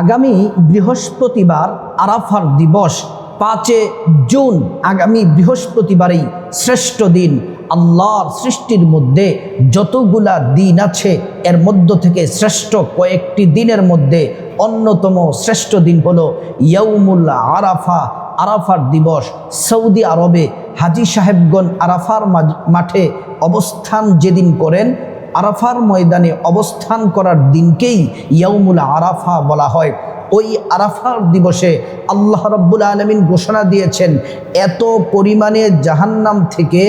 আগামী বৃহস্পতিবার আরাফার দিবস। পাঁচে জুন আগামী বৃহস্পতিবারেই শ্রেষ্ঠ দিন। আল্লাহর সৃষ্টির মধ্যে যতগুলা দিন আছে, এর মধ্য থেকে শ্রেষ্ঠ কয়েকটি দিনের মধ্যে অন্যতম শ্রেষ্ঠ দিন হলো ইয়ৌমুল আরাফা। আরাফার দিবস সৌদি আরবে হাজি সাহেবগণ আরাফার মাঠে অবস্থান যেদিন করেন আরাফার ময়দানে অবস্থান করার দিনকেই ইয়াউমুল আরাফা বলা হয়। ওই আরাফার দিবসে আল্লাহ রব্বুল আলমিন ঘোষণা দিয়েছেন, এত পরিমাণে জাহান্নাম থেকে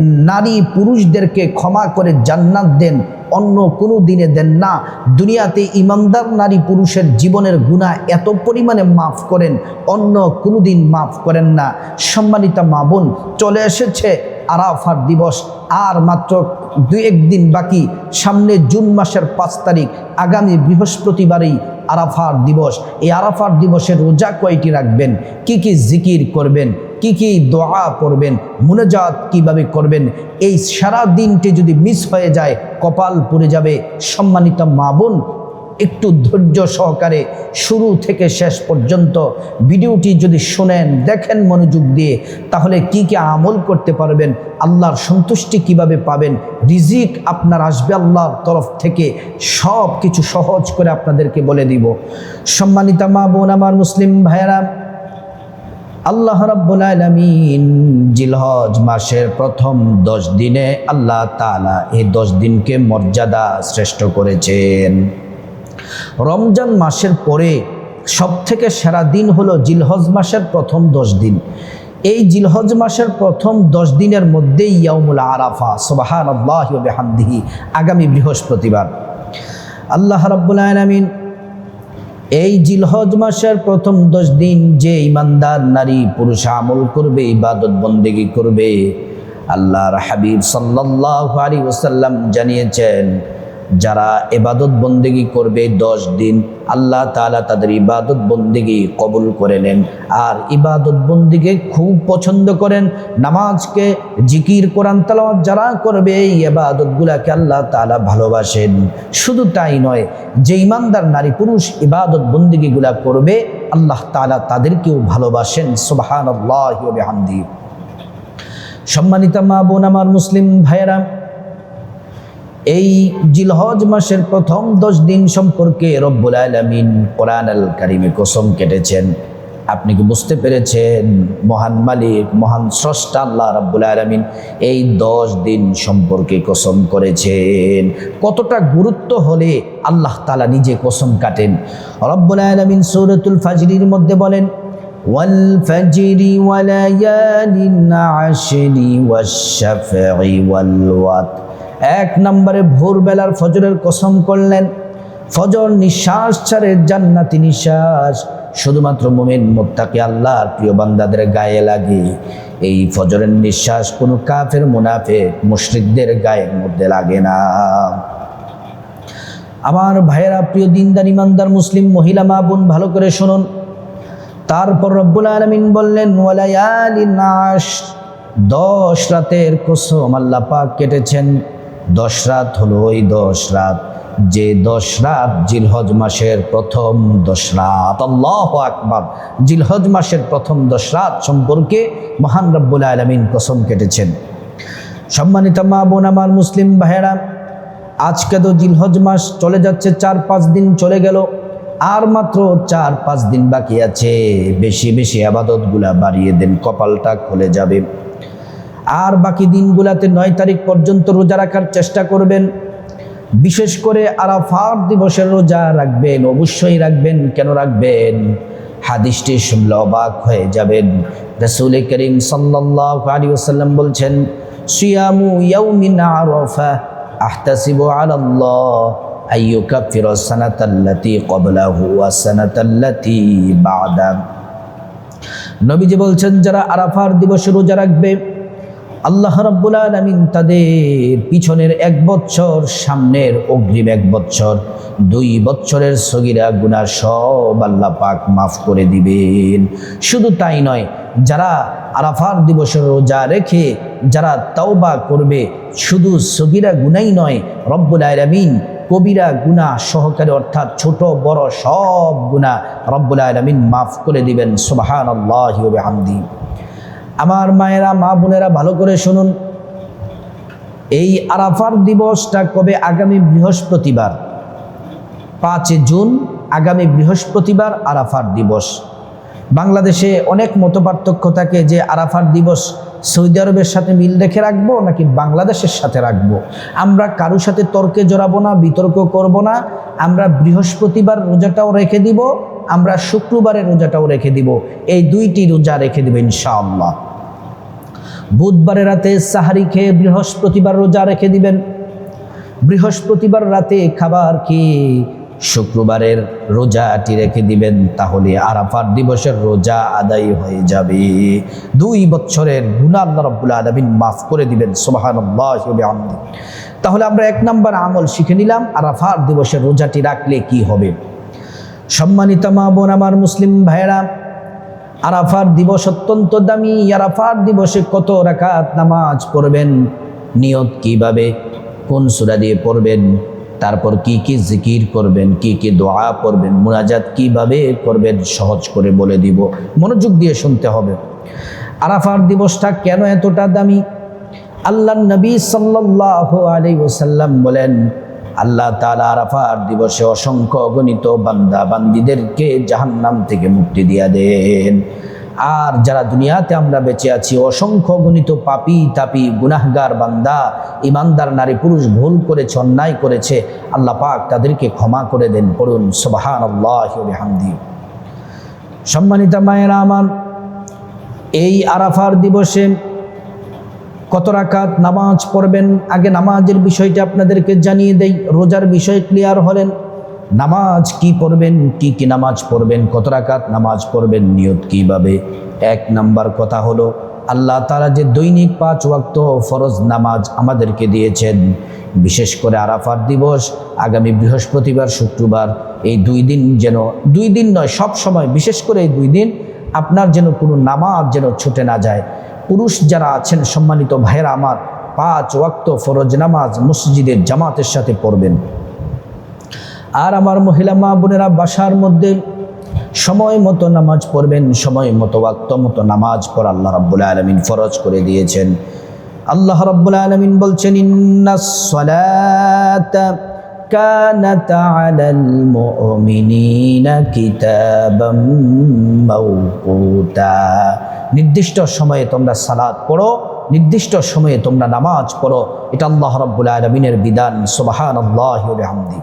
নারী পুরুষদেরকে ক্ষমা করে জান্নাত দেন। অন্য কোনো দিনে দেন না। দুনিয়াতে ইমানদার নারী পুরুষের জীবনের গুণা এত পরিমাণে মাফ করেন, অন্য কোনো দিন মাফ করেন না। সম্মানিতা মা বোন, চলে এসেছে আরাফার দিবস। আর মাত্র দু একদিন বাকি, সামনে জুন মাসের পাঁচ তারিখ, আগামী বৃহস্পতিবারেই আরাফার দিবস। এই আরাফার দিবসে রোজা কয়টি রাখবেন? কি কি জিকির করবেন? কি কি দোয়া করবেন মুনাজাত কীভাবে করবেন, এই সারা দিনটি যদি মিস হয়ে যায়, কপাল পুড়ে যাবে। সম্মানিত মা বোন, একটু ধৈর্য সহকারে শুরু থেকে শেষ পর্যন্ত ভিডিওটি যদি শোনেন, দেখেন মনোযোগ দিয়ে, তাহলে কি কি আমল করতে পারবেন, আল্লাহর সন্তুষ্টি কীভাবে পাবেন, রিজিক আপনার আসবে আল্লাহর তরফ থেকে সব কিছু সহজ করে আপনাদেরকে বলে দিব। সম্মানিতা মা বোন, আমার মুসলিম ভাইয়েরা আল্লাহ রাব্বুল আলামিন জিলহজ মাসের প্রথম দশ দিনে আল্লাহ তাআলা এই দশ দিনকে মর্যাদা শ্রেষ্ঠ করেছেন। রমজান মাসের পরে সব থেকে সেরা দিন হলো জিলহজ মাসের প্রথম দশ দিন। এই জিলহজ মাসের প্রথম দশ দিনের মধ্যেই ইয়াউমুল আরাফা সোবাহান আল্লাহ হামদিহি আগামী বৃহস্পতিবার। আল্লাহ রাব্বুল আলামিন এই জিলহজ মাসের প্রথম দশ দিন যে ইমানদার নারী পুরুষ আমল করবে, ইবাদত বন্দেগী করবে, আল্লাহর হাবিব সাল্লাহ আলী ওসাল্লাম জানিয়েছেন যারা এবাদত বন্দেগী করবে দশ দিন, আল্লাহ তাআলা তাদের ইবাদত বন্দেগী কবুল করে নেন। আর ইবাদত বন্দিকে খুব পছন্দ করেন, নামাজকে জিকির, কোরআন তালাওয়াত যারা করবে, এই ইবাদতগুলাকে আল্লাহ তাআলা ভালোবাসেন। শুধু তাই নয়, যে ইমানদার নারী পুরুষ ইবাদত বন্দিগিগুলা করবে, আল্লাহ তালা তাদেরকেও ভালোবাসেন। সুবহান সম্মানিতা মা বোন, আমার মুসলিম ভাইয়েরা এই জিলহজ মাসের প্রথম দশ দিন সম্পর্কে রব্বুল আলমিন কোরআন আল কারিমে কসম কেটেছেন আপনি কি বুঝতে পেরেছেন মহান মালিক মহান স্রষ্টা আল্লাহ রাব্বুল আলমিন এই দশ দিন সম্পর্কে কসম করেছেন কতটা গুরুত্ব হলে আল্লাহ তালা নিজে কসম কাটেন রব্বুল আলমিন সৌরতুল ফাজরির মধ্যে বলেন والفجر وليال عشر والشفع والوتر এক নম্বরে ভোরবেলার ফজরের কসম করলেন। ফজর নিঃশ্বাস ছাড়ে জান্নাতি নিঃশ্বাস। শুধুমাত্র মোমেন, মোত্তাকে, আল্লাহর প্রিয় বান্দাদের গায়ে লাগে। এই ফজরের নিঃশ্বাস কোনো কাফের মুনাফে মুশরিকদের গায়ের মধ্যে লাগে না। আমার ভাইয়েরা, প্রিয় দিনদার, ইমানদার, মুসলিম, মহিলা, মা বোন, ভালো করে শুনুন। তারপর রব্বুল আলমিন বললেন ওয়ালায়ালি নাশ। দশ রাতের কসম আল্লাহ পাক কেটেছেন। দশ রাত হলো ওই দশ রাত। যে দশ রাত জিলহজ মাসের প্রথম দশ রাত। আল্লাহ আকবার। জিলহজ মাসের প্রথম দশ রাত সম্পর্কে মহান রব্বুল আলমিন কসম কেটেছেন। সম্মানিত মা বোন, আমার মুসলিম ভাইয়েরা, আজকে তো জিলহজ মাস চলে যাচ্ছে, চার পাঁচ দিন চলে গেল। আর মাত্র চার পাঁচ দিন বাকি আছে। বেশি বেশি আবাদতগুলা বাড়িয়ে দেন, কপালটা খুলে যাবে। আর বাকি দিনগুলাতে নয় তারিখ পর্যন্ত রোজা রাখার চেষ্টা করবেন। বিশেষ করে আরাফার দিবসের রোজা রাখবেন, অবশ্যই রাখবেন। কেন রাখবেন? হাদিসটি শুনলে অবাক হয়ে যাবেন। রসুল করিম সাল্লাহ আলী ওসাল্লাম বলছেন, সিয়ামু ইয়াউমিন আরাফা আহতাসিবু আলাল্লাহ আইয়ুকাফির সানাতাল্লাতি ক্বাবলাহু ওয়া সানাতাল্লাতি বা'দা। নবীজি বলছেন, যারা আরাফার দিবসে রোজা রাখবে আল্লাহ রাব্বুল আলামিন তাদের পিছনের এক বছর, সামনের অগ্রিম এক বছর, দুই বছরের সগিরা গুনাহ সব আল্লাহ পাক মাফ করে দিবেন। শুধু তাই নয়, যারা আরাফার দিবসের রোজা রেখে যারা তাওবা করবে, শুধু সগিরা গুনাই নয়, রব্বুল আলামিন কবিরা গুণা সহকারে অর্থাৎ ছোট, বড় সব গুণা রব্বুল আলমিন মাফ করে দিবেন। সুবাহান আল্লাহ আমদি আমার মায়েরা, মা বোনেরা ভালো করে শুনুন। এই আরাফার দিবসটা কবে? আগামী বৃহস্পতিবার। পাঁচে জুন, আগামী বৃহস্পতিবার আরাফার দিবস। বাংলাদেশে অনেক মতপার্থক্য থাকে যে আরাফার দিবস সৌদি আরবের সাথে মিল রেখে রাখব নাকি বাংলাদেশের সাথে রাখব? আমরা কারোর সাথে তর্কে জড়াবো না, বিতর্ক করব না। আমরা বৃহস্পতিবার রোজাটাও রেখে দিব। আমরা শুক্রবারের রোজাটাও রেখে দিব। এই দুইটি রোজা রেখে দেব ইনশাআল্লাহ। বুধবারের রাতে সাহারি খেয়ে বৃহস্পতিবার রোজা রেখে দিবেন। বৃহস্পতিবার রাতে খাবার খেয়ে শুক্রবারের রোজাটি রেখে দিবেন, তাহলে আরাফার দিবসের রোজা আদায় হয়ে যাবে। দুই বছরের গুণা আল্লাহ রব্বুল আলমিন মাফ করে দিবেন সোবাহান তাহলে আমরা এক নম্বর আমল শিখে নিলাম আরাফার দিবসের রোজাটি রাখলে কি হবে? সম্মানিত মা বোন, আমার মুসলিম ভাইয়েরা, আরাফার দিবস অত্যন্ত দামি। আরাফার দিবসে কত রাকাত নামাজ পড়বেন? নিয়ত কীভাবে? কোন সুরা দিয়ে পড়বেন? তারপর কি কি জিকির করবেন? কি কি দোয়া করবেন মুনাজাত কীভাবে করবেন? সহজ করে বলে দিব। মনোযোগ দিয়ে শুনতে হবে। আরাফার দিবসটা কেন এতটা দামি? আল্লাহ নবী সাল্লাহ আলী ওসাল্লাম বলেন আল্লাহ তালা আরাফার দিবসে অসংখ্য গণিত বান্দা বান্দিদেরকে জাহান্নাম থেকে মুক্তি দিয়া দেন। আর যারা দুনিয়াতে আমরা বেঁচে আছি, অসংখ্য গণিত পাপি তাপি গুনাহগার বান্দা, ইমানদার নারী পুরুষ ভুল করেছে, অন্যায় করেছে, আল্লাহ পাক তাদেরকে ক্ষমা করে দেন, পড়ুন সোবাহান আল্লাহামদি সম্মানিতা মায়েরা আমার, এই আরাফার দিবসে কত রাকাত নামাজ পড়বেন? আগে নামাজের বিষয়টা আপনাদেরকে জানিয়ে দেই। রোজার বিষয় ক্লিয়ার হলেন। নামাজ কি পড়বেন? কি কি নামাজ পড়বেন? কত রাকাত নামাজ পড়বেন? নিয়ত কীভাবে? এক নাম্বার কথা হলো, আল্লাহ তারা যে দৈনিক পাঁচ ওয়াক্ত ফরজ নামাজ আমাদেরকে দিয়েছেন। বিশেষ করে আরাফার দিবস, আগামী বৃহস্পতিবার, শুক্রবার, এই দুই দিন যেন, দুই দিন নয়, সব সময়, বিশেষ করে এই দুই দিন আপনার যেন কোনো নামাজ যেন ছুটে না যায়। পুরুষ যারা আছেন, সম্মানিত ভাইয়েরা আমার, পাঁচ ওয়াক্ত ফরজ নামাজ মসজিদের জামাতের সাথে পড়বেন। আর আমার মহিলা মা বোনেরা, বাসার মধ্যে সময় মতো নামাজ পড়বেন, সময় মতো ওয়াক্ত মতো নামাজ পড় আল্লাহ রব্বুল আলমিন ফরজ করে দিয়েছেন। আল্লাহ রব্বুল আলমিন বলছেন كانت على المؤمنين كتابا موقوتا নির্দিষ্ট সময়ে তোমরা সালাদ পড়ো নির্দিষ্ট সময়ে তোমরা নামাজ পড়ো এটা আল্লাহ রব্বুল আলমিনের বিধান সুবাহান আল্লাহ হামদি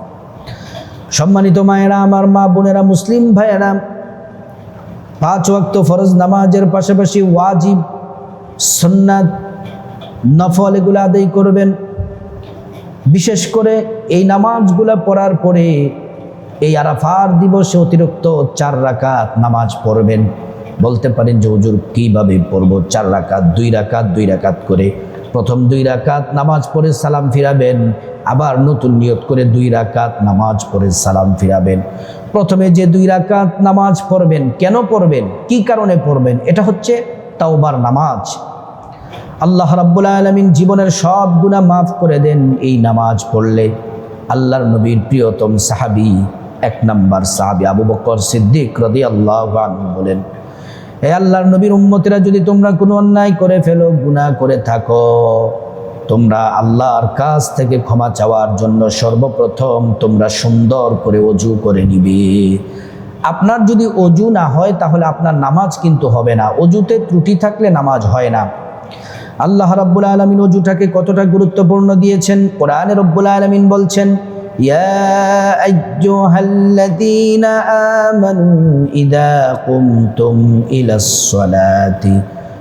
সম্মানিত মায়েরা আমার মা বোনেরা মুসলিম ভাইয়েরা পাঁচ ওয়াক্ত ফরজ নামাজের পাশাপাশি ওয়াজিব সন্ন্যাত নফল এগুলো আদায় করবেন বিশেষ করে এই নামাজগুলো পড়ার পরে এই আরাফার দিবসে অতিরিক্ত চার রাকাত নামাজ পড়বেন। বলতে পারেন যে, হুজুর, কীভাবে পড়ব? চার রাকাত, দুই রাকাত দুই রাকাত করে। প্রথম দুই রাকাত নামাজ পড়ে সালাম ফিরাবেন, আবার নতুন নিয়ত করে দুই রাকাত নামাজ পড়ে সালাম ফিরাবেন। প্রথমে যে দুই রাকাত নামাজ পড়বেন, কেন পড়বেন? কি কারণে পড়বেন? এটা হচ্ছে তাওবার নামাজ। আল্লাহ রাব্বুল আলমিন জীবনের সব গুণা মাফ করে দেন এই নামাজ পড়লে। আল্লাহর নবীর প্রিয়তম সাহাবি, এক নম্বর সাহাবি আবু বকর সিদ্দিক রদি আল্লাহ বলেন, হে আল্লাহর নবীর উম্মতিরা, যদি তোমরা কোনো অন্যায় করে ফেলো, গুনাহ করে থাকো। তোমরা আল্লাহর কাছ থেকে ক্ষমা চাওয়ার জন্য সর্বপ্রথম তোমরা সুন্দর করে অজু করে নিবে। আপনার যদি অজু না হয়, তাহলে আপনার নামাজ কিন্তু হবে না। অজুতে ত্রুটি থাকলে নামাজ হয় না। আল্লাহ রব্বুল আলমিন অজুটাকে কতটা গুরুত্বপূর্ণ দিয়েছেন কোরআনে রব্বুল আলমিন বলছেন يا أيها الذين آمنوا إذا قمتم إلى الصلاة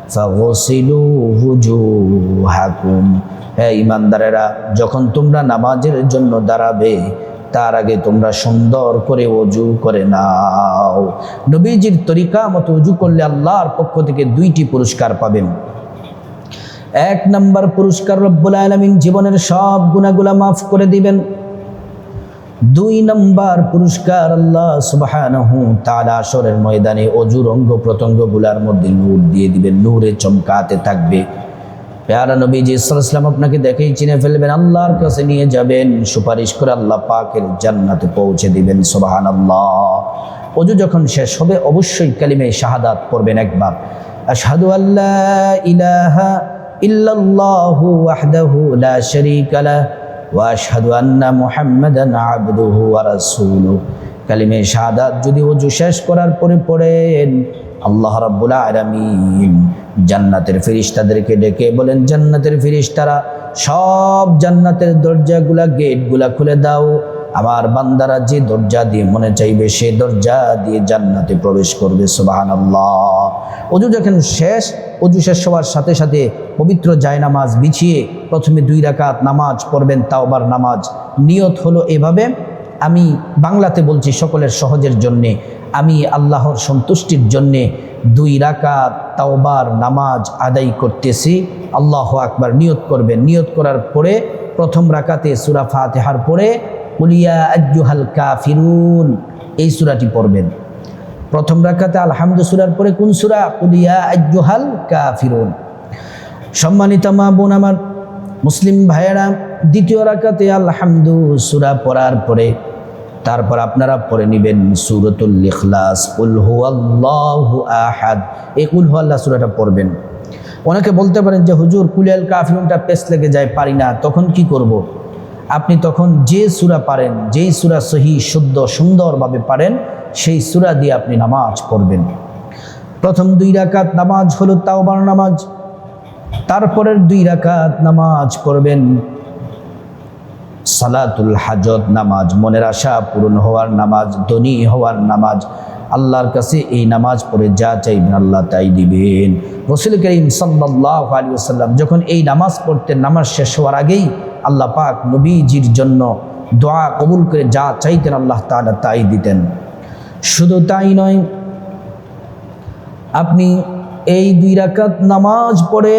فغسلوا وجوهكم হ্যাঁ ইমানদারেরা যখন তোমরা নামাজের জন্য দাঁড়াবে তার আগে তোমরা সুন্দর করে অজু করে নাও নবীজির তরিকা মতো অজু করলে আল্লাহর পক্ষ থেকে দুইটি পুরস্কার পাবেন এক নম্বর পুরস্কার রব্বুল আলমিন জীবনের সব গুণাগুলা মাফ করে দিবেন। দুই নম্বর পুরস্কার আল্লাহ সুবাহানহু তালা আসরের ময়দানে অজুর অঙ্গ প্রত্যঙ্গগুলার মধ্যে নূর দিয়ে দিবেন, নূরে চমকাতে থাকবে। পেয়ারা নবীজি ইসলাম আপনাকে দেখেই চিনে ফেলবেন, আল্লাহর কাছে নিয়ে যাবেন, সুপারিশ করে আল্লাহ পাকের জান্নাতে পৌঁছে দিবেন সোবাহান আল্লাহ অজু যখন শেষ হবে, অবশ্যই কালিমে শাহাদাত পড়বেন একবার। আশহাদু আল্লাহ ইলাহা ইল্লাল্লাহু ওয়াহদাহু লা শারীকা লাহ ওয়া আন্না মুহাম্মাদান আবদুহু ওয়া রাসূলুহু। কালিমে যদি অজু শেষ করার পরে আল্লাহ রাব্বুল আলামিন জান্নাতের ফেরেশতাদেরকে ডেকে বলেন, জান্নাতের ফেরেশতারা, সব জান্নাতের দরজাগুলা, গেটগুলা খুলে দাও। আমার বান্দারা যে দরজা দিয়ে মনে চাইবে, সে দরজা দিয়ে জান্নাতে প্রবেশ করবে সুবাহান আল্লাহ অজু যখন শেষ, অজু শেষ হওয়ার সাথে সাথে পবিত্র জায়নামাজ বিছিয়ে প্রথমে দুই রাকাত নামাজ পড়বেন, তাওবার নামাজ। নিয়ত হলো এভাবে, আমি বাংলাতে বলছি সকলের সহজের জন্যে, আমি আল্লাহর সন্তুষ্টির জন্যে দুই রাকাত তাওবার নামাজ আদায় করতেছি। আল্লাহ আকবার, নিয়ত করবেন। নিয়ত করার পরে প্রথম রাকাতে সুরা ফাতেহার পরে উলিয়া আজ্জুহাল কাফিরুন। এই সুরাটি পড়বেন। প্রথম রাকাতে আলহামদু সুরার পরে কোন সুরা? উলিয়া আজ্জুহাল কাফিরুন। সম্মানিত মা বোন আমার, মুসলিম ভাইয়েরা, দ্বিতীয় রাকাতে আলহামদু সুরা পড়ার পরে, তারপর আপনারা পড়ে নেবেন সুরতুল ইখলাস। কুল হুয়াল্লাহু আহাদ। এই কুল হুয়াল্লাহ সুরাটা পড়বেন। অনেকে বলতে পারেন যে, হুজুর কুলিয়াল কাফিরুনটা পেস লেগে যায়, পারি না। তখন কি করব। আপনি তখন যে সুরা পারেন, যেই সুরা সহি, শুদ্ধ, সুন্দরভাবে পারেন, সেই সুরা দিয়ে আপনি নামাজ পড়বেন। প্রথম দুই রাকাত নামাজ হলো তাওবার নামাজ, তারপরের দুই রাকাত নামাজ পড়বেন। সালাতুল হাজত নামাজ, মনের আশা পূরণ হওয়ার নামাজ, ধনী হওয়ার নামাজ। আল্লাহর কাছে এই নামাজ পড়ে যা চাইবেন আল্লাহ তাই দিবেন। রসুল করিম সাল্লাহ আলী আসাল্লাম যখন এই নামাজ পড়তেন, নামাজ শেষ হওয়ার আগেই আল্লাহ পাক নবীজির জন্য দোয়া কবুল করে যা চাইতেন আল্লাহ তালা তাই দিতেন। শুধু তাই নয়, আপনি এই দুই রাকাত নামাজ পড়ে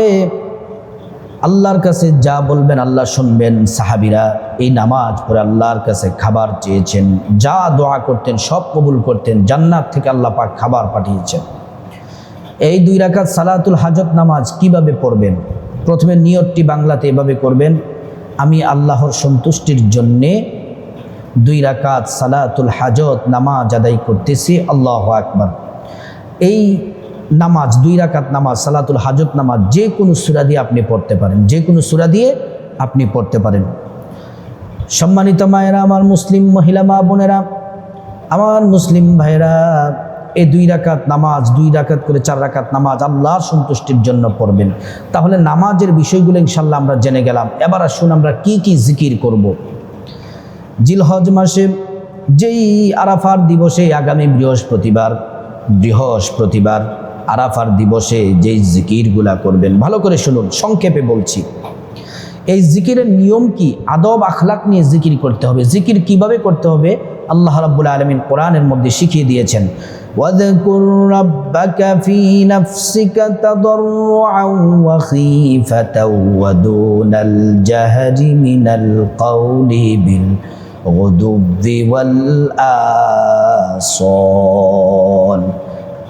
আল্লাহর কাছে যা বলবেন আল্লাহ শুনবেন। সাহাবিরা এই নামাজ পড়ে আল্লাহর কাছে খাবার চেয়েছেন, যা দোয়া করতেন, সব কবুল করতেন, জান্নাত থেকে আল্লাহ পাক খাবার পাঠিয়েছেন। এই দুই রাকাত সালাতুল হাজত নামাজ কীভাবে পড়বেন? প্রথমে নিয়তটি বাংলাতে এভাবে করবেন আমি আল্লাহর সন্তুষ্টির জন্যে দুই রাকাত সালাতুল হাজত নামাজ আদায় করতেছি, আল্লাহ আকবার। এই নামাজ, দুই রাকাত নামাজ, সালাতুল হাজত নামাজ যে কোনো সুরা দিয়ে আপনি পড়তে পারেন, যে কোনো সুরা দিয়ে আপনি পড়তে পারেন। সম্মানিত মায়েরা, আমার মুসলিম মহিলা মা বোনেরা, আমার মুসলিম ভাইরা এই দুই রাকাত নামাজ, দুই রাকাত করে চার রাকাত নামাজ আল্লাহর সন্তুষ্টির জন্য পড়বেন। তাহলে নামাজের বিষয়গুলো ইনশাল্লাহ আমরা জেনে গেলাম। এবার আসুন আমরা কি কি জিকির করব। জিলহজ মাসে, যেই আরাফার দিবসে আগামী বৃহস্পতিবার বৃহস্পতিবার আরাফার দিবসে যেই জিকিরগুলা করবেন, ভালো করে শুনুন, সংক্ষেপে বলছি। এই জিকিরের নিয়ম কি? আদব, আখলাক নিয়ে জিকির করতে হবে। জিকির কীভাবে করতে হবে? আল্লাহ রাব্বুল আলমিন কোরআনের মধ্যে শিখিয়ে দিয়েছেন। واذكر ربك في نفسك تضرعا وخيفة ودون الجهر من القول بالغدو والآصال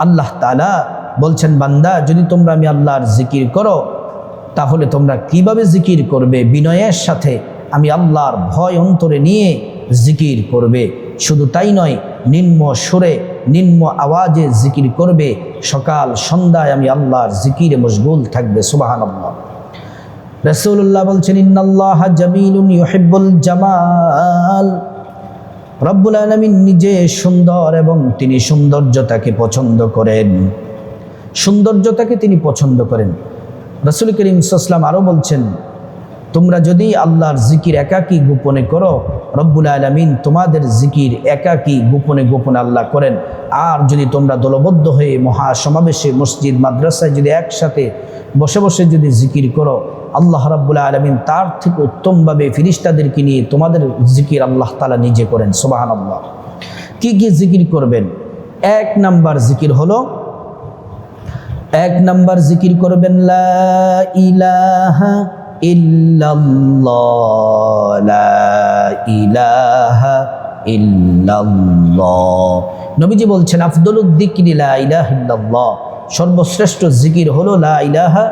আল্লাহ তালা বলছেন বান্দা যদি তোমরা আমি আল্লাহর জিকির করো তাহলে তোমরা কিভাবে জিকির করবে বিনয়ের সাথে আমি আল্লাহর ভয় অন্তরে নিয়ে জিকির করবে শুধু তাই নয়, নিম্ন সুরে, নিম্ন আওয়াজে জিকির করবে। সকাল, সন্ধ্যায় আমি আল্লাহর জিকিরে মশগুল থাকবে সুবাহান আল্লাহ রসুল্লাহ বলছেন, ইন্নাল্লাহ জামিলুন জামাল। রব্বুল আলমিন নিজে সুন্দর এবং তিনি সৌন্দর্যতাকে পছন্দ করেন। সৌন্দর্যতাকে তিনি পছন্দ করেন। রসুল করিম সাল্লাম আরও বলছেন তোমরা যদি আল্লাহর জিকির একাকী গোপনে করো, রব্বুল আলমিন তোমাদের জিকির একাকী গোপনে গোপনে আল্লাহ করেন। আর যদি তোমরা দলবদ্ধ হয়ে মহা সমাবেশে মসজিদ, মাদ্রাসায় যদি একসাথে বসে বসে যদি জিকির করো, আল্লাহ রাব্বুল আলমিন তার থেকে উত্তমভাবে ফিরিস্তাদেরকে নিয়ে তোমাদের জিকির আল্লাহ তালা নিজে করেন। সোবাহান আল্লাহ কী কী জিকির করবেন? এক নাম্বার জিকির হলো, এক নাম্বার জিকির করবেন, লা ইলাহা লা নবীজি বলছেন আফদলুদ্দিকির লা ইলাহা ইল্লাল্লাহ। সর্বশ্রেষ্ঠ জিকির হলো, লা ইলাহা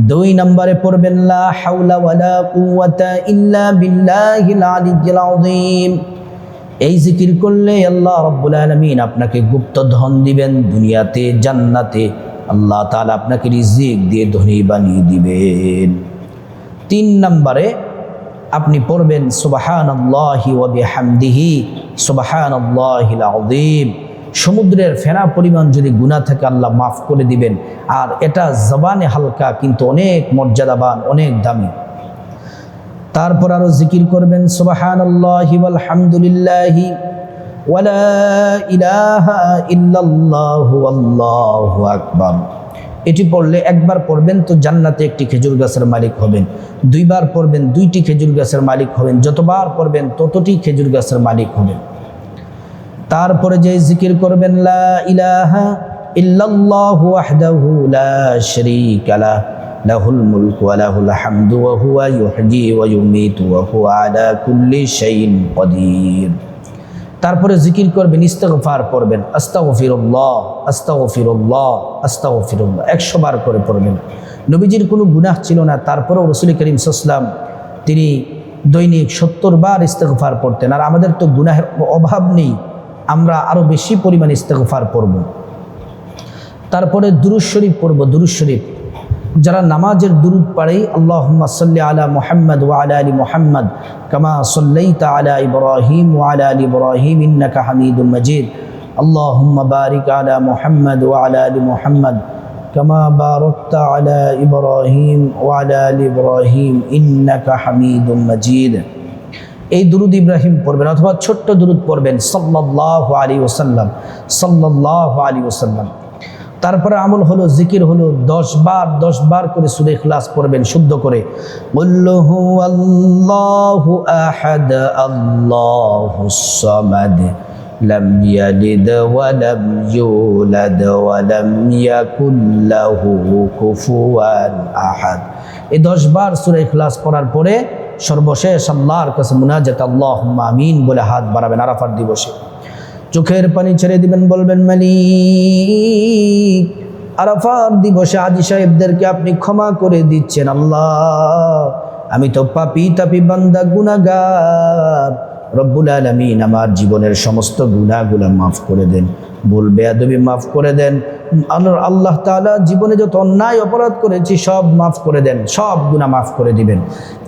দুই নম্বরে পড়বেন ইল্লা এই জিকির করলে আল্লাহ রব্বুল আলমিন আপনাকে গুপ্ত ধন দিবেন, দুনিয়াতে, জান্নাতে। আল্লাহ তাআলা আপনাকে রিজিক দিয়ে ধনী বানিয়ে দিবেন। তিন নম্বরে আপনি পড়বেন সুবাহান আল্লাহি সুবাহান আল্লাহিল সমুদ্রের ফেনা পরিমাণ যদি গুণা থাকে, আল্লাহ মাফ করে দিবেন। আর এটা জবানে হালকা কিন্তু অনেক মর্যাদাবান, অনেক দামি। তারপর আরও জিকির করবেন সুবাহান আল্লাহি আলহামদুলিল্লাহি ওয়ালা ইলাহা ইল্লাল্লাহু আল্লাহু আকবার। এটি পড়লে একবার পড়বেন তো জান্নাতে একটি খেজুর গাছের মালিক হবেন। দুইবার পড়বেন, দুইটি খেজুর গাছের মালিক হবেন। যতবার পড়বেন, ততটি খেজুর গাছের মালিক হবেন। তারপরে যে জিকির করবেন, লা ইলাহা ইল্লাল্লাহু ওয়াহদাহু লা শারীকা লাহ, লাহুল মুলকু ওয়া লাহুল হামদু ওয়া হুয়া ইউহয়ি ওয়া ইউমীতু ওয়া হুয়া আলা কুল্লি শাইইন কাদির তারপরে জিকির করবেন, ইস্তেগফার পড়বেন। আস্তাগফিরুল্লাহ আস্তাগফিরুল্লাহ আস্তাগফিরুল্লাহ। একশো বার করে পড়বেন। নবীজির কোনো গুনাহ ছিল না। তারপরেও রসুল করিম সাল্লাম তিনি দৈনিক সত্তর বার ইস্তেগফার পড়তেন। আর আমাদের তো গুনাহের অভাব নেই। আমরা আরও বেশি পরিমাণ ইস্তেগফার পড়ব। তারপরে দুরুজ শরীফ পড়ব, দুরুজ শরীফ। যারা নামাজের দুরুদ পাড়ে আল্লাহ সাল্লি আলা মোহাম্মদ ওয়ালা আলী মোহাম্মদ, কামা সাল্লাই আলা ইব্রাহিম ওয়ালা আলী ইব্রাহিম, ইন্নাকা হামিদুল মজিদ। আল্লাহ বারিক আলা মোহাম্মদ ওয়ালা আলী মোহাম্মদ, কামা বারকতা আলা ইব্রাহিম ওয়ালা আলী ইব্রাহিম, ইন্নাকা হামিদুল মজিদ। এই দুরুদ ইব্রাহিম পড়বেন অথবা ছোট্ট দুরুদ পড়বেন সাল্লাহ আলী ওসাল্লাম সাল্লাহ আলী ওসাল্লাম তারপরে আমল হলো জিকির হলো দশ বার দশ বার করে সুরে ক্লাস পড়বেন শুদ্ধ করে বল্লহু আল্লাহু আহাদ আল্লাহু সামাদ لم يلد ولم يولد ولم يكن له كفوا أحد এই দশ বার সুরে ইখলাস পড়ার পরে সর্বশেষ আল্লাহর কাছে মুনাজাত আল্লাহ আমিন বলে হাত বাড়াবেন আরাফার দিবসে চোখের পানি ছেড়ে দিবেন, বলবেন, মালিক আরাফার দিবসে আজি সাহেবদেরকে আপনি ক্ষমা করে দিচ্ছেন, আল্লাহ। আমি তো পাপি, তাপি বান্দা গুনাগার রব্বুল আলমিন আমার জীবনের সমস্ত গুণাগুলা মাফ করে দেন। ভুল বেয়াদবি মাফ করে দেন। আল্লাহ তালা জীবনে যত অন্যায় অপরাধ করেছি সব মাফ করে দেন, সব গুণা মাফ করে দিবেন।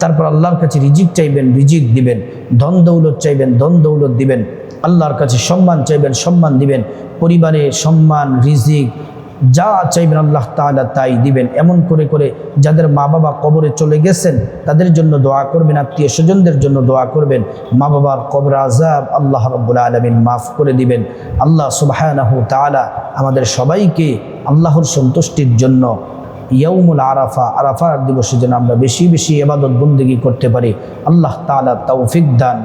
তারপর আল্লাহর কাছে রিজিক চাইবেন, রিজিক দিবেন। ধন দৌলত চাইবেন, ধন দৌলত দিবেন। আল্লাহর কাছে সম্মান চাইবেন, সম্মান দিবেন। পরিবারে সম্মান, রিজিক যা চাইবেন আল্লাহ তাআলা তাই দিবেন। এমন করে করে যাদের মা বাবা কবরে চলে গেছেন, তাদের জন্য দোয়া করবেন, আত্মীয় স্বজনদের জন্য দোয়া করবেন। মা বাবার কবর আজাব আল্লাহ রব্বুল আলমিন মাফ করে দিবেন। আল্লাহ সুবাহানাহ তাআলা আমাদের সবাইকে আল্লাহর সন্তুষ্টির জন্য ইয়ৌমুল আরাফা, আরাফার দিবসে যেন আমরা বেশি বেশি এবাদত বন্দিগি করতে পারি, আল্লাহ তাআলা তৌফিক দান।